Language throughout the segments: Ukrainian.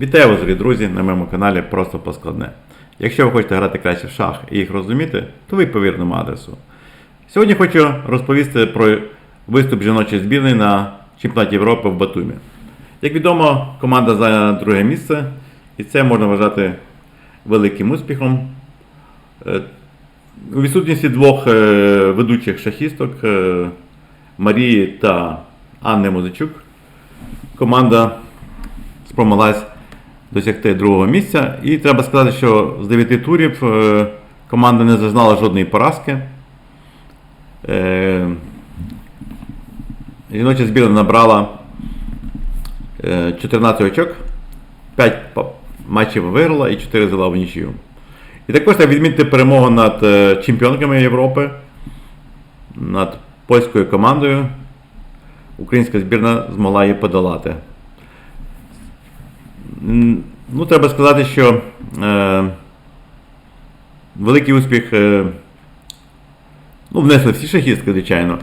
Вітаю вас, дорогі друзі, на моєму каналі Просто Поскладне. Якщо ви хочете грати краще в шах і їх розуміти, то ви по вірному адресу. Сьогодні хочу розповісти про виступ жіночої збірної на чемпіонаті Європи в Батумі. Як відомо, команда зайняла друге місце, і це можна вважати великим успіхом. Е, У відсутності двох е, ведучих шахісток е, Марії та Анни Музичук команда спромоглась досягти другого місця. І треба сказати, що з 9 турів е, команда не зазнала жодної поразки. Е, Жіноча збірна набрала е, 14 очок, 5 матчів виграла і 4 взяла в нічию. І також треба відмітити перемогу над е, чемпіонками Європи, над польською командою. Українська збірна змогла її подолати. Ну, треба сказати, що е, великий успіх е, ну, внесли всі шахістки, звичайно. Е,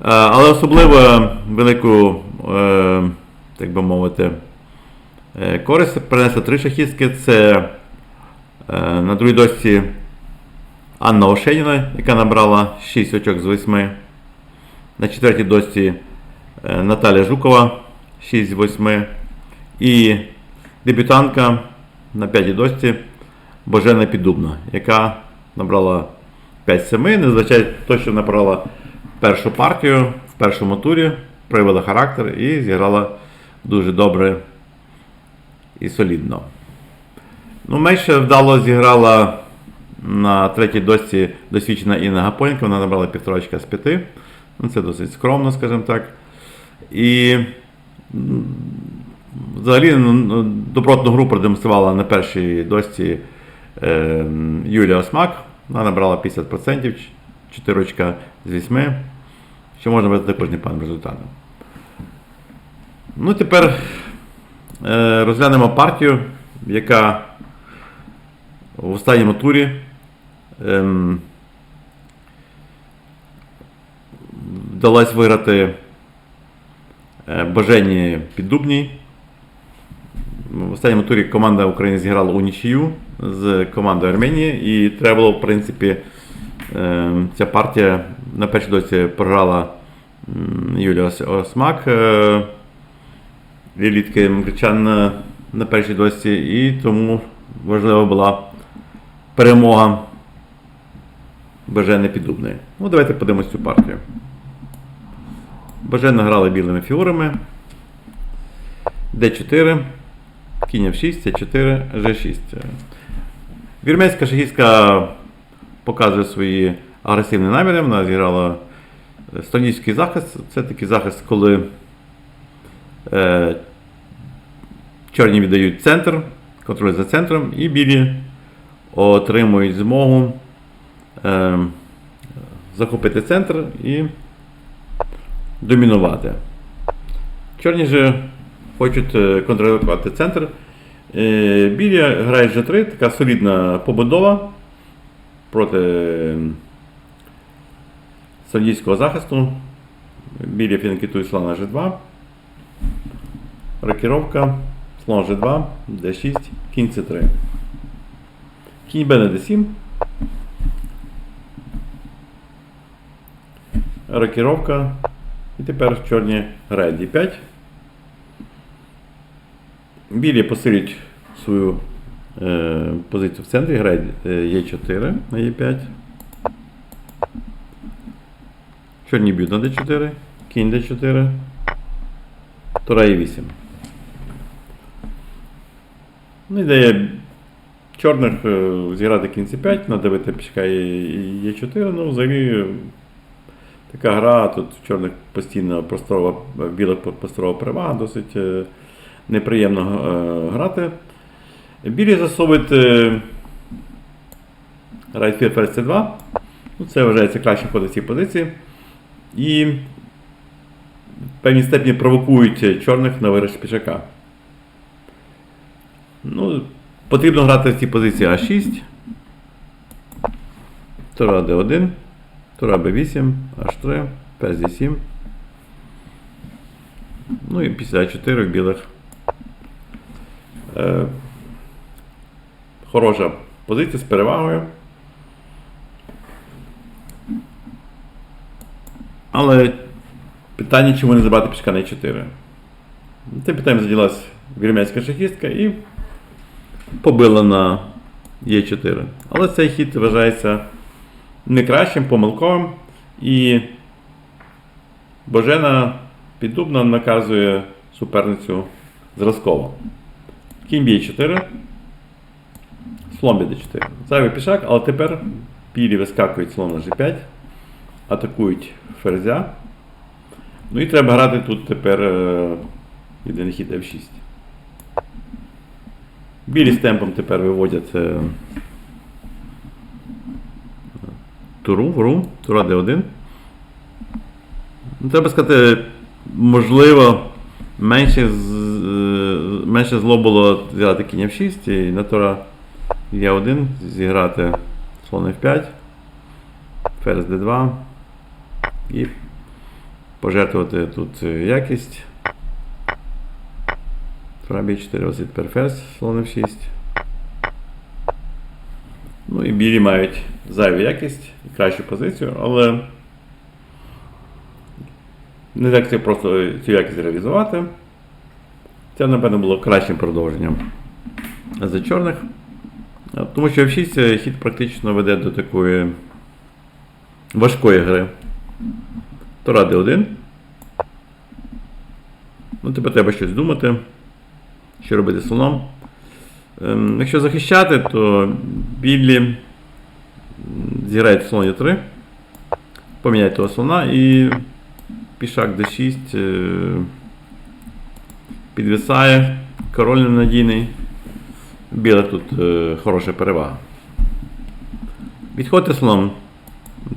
але особливо велику, е, так би мовити, е, користь принесли три шахістки. Це е, на другій дошці Анна Ошеніна, яка набрала 6 очок з 8. На четвертій дошці е, Наталя Жукова 6 з 8. І дебютантка на п'ятій дошці Божена Піддубна, яка набрала 5-7, незвичайно то, що набрала першу партію в першому турі, проявила характер і зіграла дуже добре і солідно. Ну, менше вдало зіграла на третій дошці досвідчена Інна Гапонька, вона набрала півтора очка з п'яти. Ну, це досить скромно, скажімо так. І Взагалі ну, ну, добротну гру продемонструвала на першій дошці е, Юлія Осмак. Вона набрала 50%, 4 очка з 8, що можна бути також непоганим результатом. Ну, тепер е, розглянемо партію, яка в останньому турі ем, вдалося виграти е, Божені Піддубній. В останньому турі команда України зіграла у нічию з командою Арменії, і треба було, в принципі, е, ця партія на першій доці програла Юлія Осмак, е, лілітки Мкричан на, на першій досі, і тому важлива була перемога Бажени Піддубної. Ну, давайте подивимось цю партію. Бажена грала білими фігурами. D4, кінь F6, C4, G6. Вірменська шахістка показує свої агресивні наміри. Вона зіграла стратегічний захист. Це такий захист, коли е, чорні віддають центр, контроль за центром, і білі отримують змогу е, захопити центр і домінувати. Чорні же хочуть е, контролювати центр. Е, Білі грає G3, така солідна побудова проти е, захисту. Білі фінкетує слон на G2. Рокіровка, слон G2, D6, кінь C3. Кінь Б на D7. Рокіровка. І тепер чорні грають D5. Білі посилюють свою е, позицію в центрі, грають е, Е4 на Е5. Чорні б'ють на D4, кінь D4, Тура Е8. Ну, ідея чорних е, зіграти кінь C5, надавити пішка Е4, ну взагалі е, така гра, тут в чорних постійно просторова, в білих просторова перевага, досить е, неприємно е, грати. Білі засовують Fear First C2. Ну, це вважається кращим ходом в цій позиції. І в певній степені провокують чорних на виріш пішака. Ну, потрібно грати в цій позиції А6. Тура D1, Тура B8, H3, Ферзь D7. Ну і після А4 в білих Е, хороша позиція з перевагою. Але питання, чому не забрати пішка на 4. Тим питанням заділась вірменська шахістка і побила на Е4. Але цей хід вважається не кращим, помилковим. І Божена Піддубна наказує суперницю зразково. Кінь б'є 4. Слон б'є d4. Зайвий пішак, але тепер білі вискакують слон на g5, атакують ферзя. Ну і треба грати тут тепер е, єдиний хід f6. Білі з темпом тепер виводять е, туру, вру, тура d1. Ну, треба сказати, можливо, менше, з, менше зло було зіграти кінь f6 і на тура e1 зіграти слон f5, ферзь d2 і пожертвувати тут е, якість. Тура b4, ось і тепер ферзь, слон f6. Ну і білі мають зайву якість і кращу позицію, але не так це просто цю якість реалізувати. Це, напевно, було кращим продовженням за чорних. Тому що F6 хід практично веде до такої важкої гри. Тора D1. Ну, тепер треба щось думати, що робити слоном. Ем, якщо захищати, то білі м, зіграють слон Е3, поміняють того слона і пішак D6 е, підвисає, король ненадійний. Біла тут е, хороша перевага. Відходити слон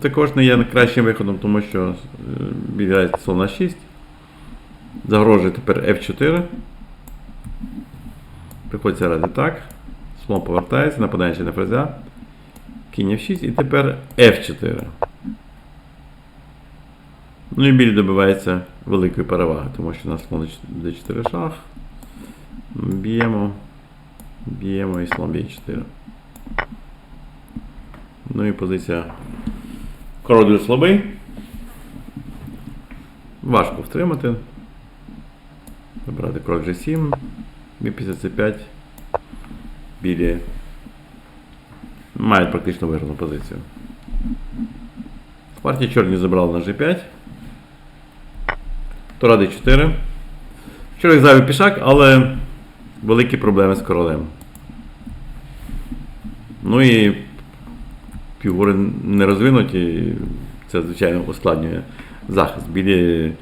також не є кращим виходом, тому що біль слон на 6. Загрожує тепер F4. Приходиться грати так. Слон повертається, нападаючи на ферзя. Кінь F6 і тепер F4. Ну і біль добивається великої переваги, тому що у нас слон d4 шах. Б'ємо. Б'ємо і слон b4. Ну і позиція король слабий. Важко втримати. Вибрати крок G7. Бі 5 Білі мають практично виграну позицію. В партії чорні забрали на G5. Тура D4. Чорний зайвий пішак, але великі проблеми з королем. Ну і фігури не розвинуті, це, звичайно, ускладнює захист. Білі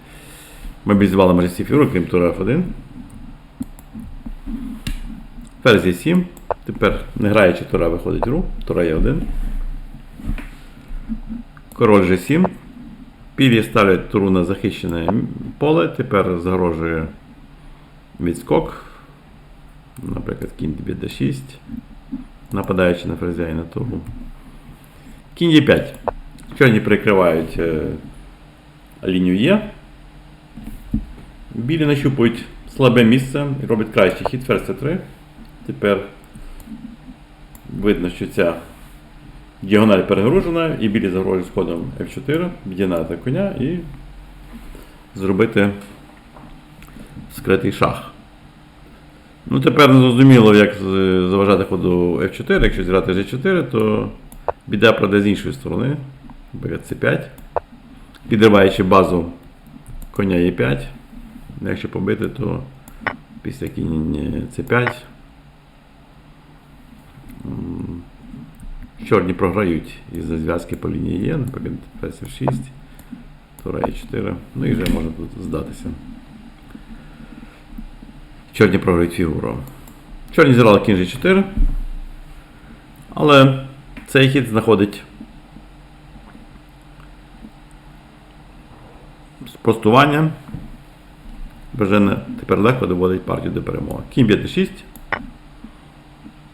мобілізували майже всі фігури, крім тура F1. Ферзь Е7. Тепер не граючи тура виходить ру, тура Е1. Король G7. Пілі ставлять туру на захищене поле, тепер загрожує відскок. Наприклад, кінь d 6 нападаючи на ферзя туру. Кінь Е5. Чорні прикривають е, лінію Е. Білі нащупують слабе місце і роблять кращий хід ферзь С3. Тепер видно, що ця діагональ перегружена, і білі загрожують сходом F4, відігнати коня і зробити скритий шах. Ну, тепер не зрозуміло, як заважати ходу F4. Якщо зіграти G4, то біда пройде з іншої сторони. Наприклад, C5. Підриваючи базу коня E5. Якщо побити, то після кінь C5. Чорні програють із-за зв'язки по лінії Е, наприклад, ферзь F6, тура E4. Ну і вже можна тут здатися. Чорні програють фігуру. Чорні зіграли кінь G4. Але цей хід знаходить спростування. Бажане тепер легко доводить партію до перемоги. Кінь б'є d6.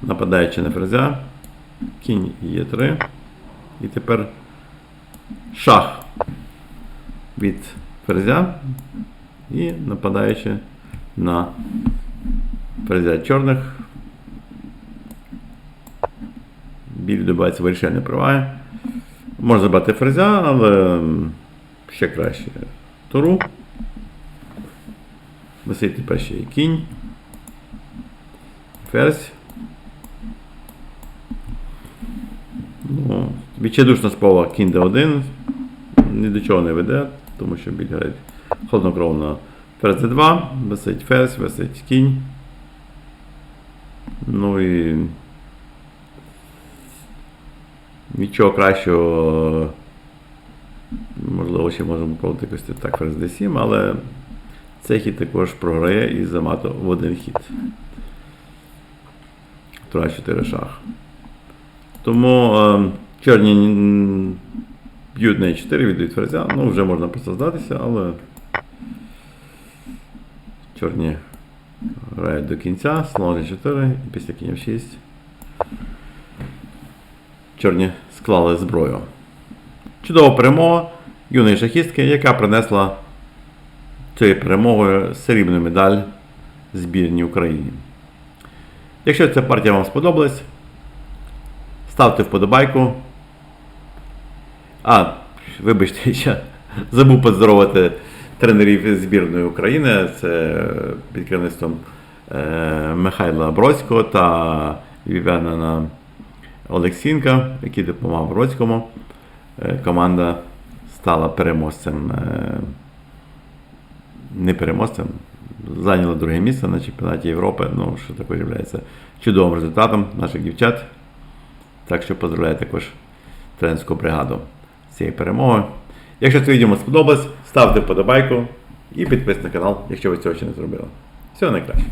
Нападаючи на ферзя. Кінь Е3. І тепер шах від ферзя. І нападаючи на ферзя чорних. Білі добиваються вирішальні права. Можна забрати ферзя, але ще краще. Туру. Висить тепер ще і кінь. Ферзь. Ну, відчайдушна справа кінь d1 ні до чого не веде, тому що біль грають холоднокровно ферзь d2, висить ферзь, висить кінь. Ну і нічого кращого, можливо, ще можемо пробувати якось так ферзь d7, але цей хід також програє і замато в один хід. Тура 4 шах. Тому е, чорні б'ють на 4 віддають ферзя. Ну, вже можна просто здатися, але чорні грають до кінця, слон G4 і після кінь 6. Чорні склали зброю. Чудова перемога юної шахістки, яка принесла цією перемогою срібну медаль збірній Україні. Якщо ця партія вам сподобалась, ставте вподобайку. А, вибачте, я забув поздоровити тренерів збірної України. Це під керівництвом е, Михайла Бродського та Вів'янина Олексінка, який допомагав Бродському. Е, команда стала переможцем. Е, не переможцем, зайняла друге місце на чемпіонаті Європи, ну, що також є чудовим результатом наших дівчат. Так що поздравляю також тренерську бригаду з перемоги. Якщо це відео сподобалось, ставте вподобайку і підписуйтесь на канал, якщо ви цього ще не зробили. Всього найкраще.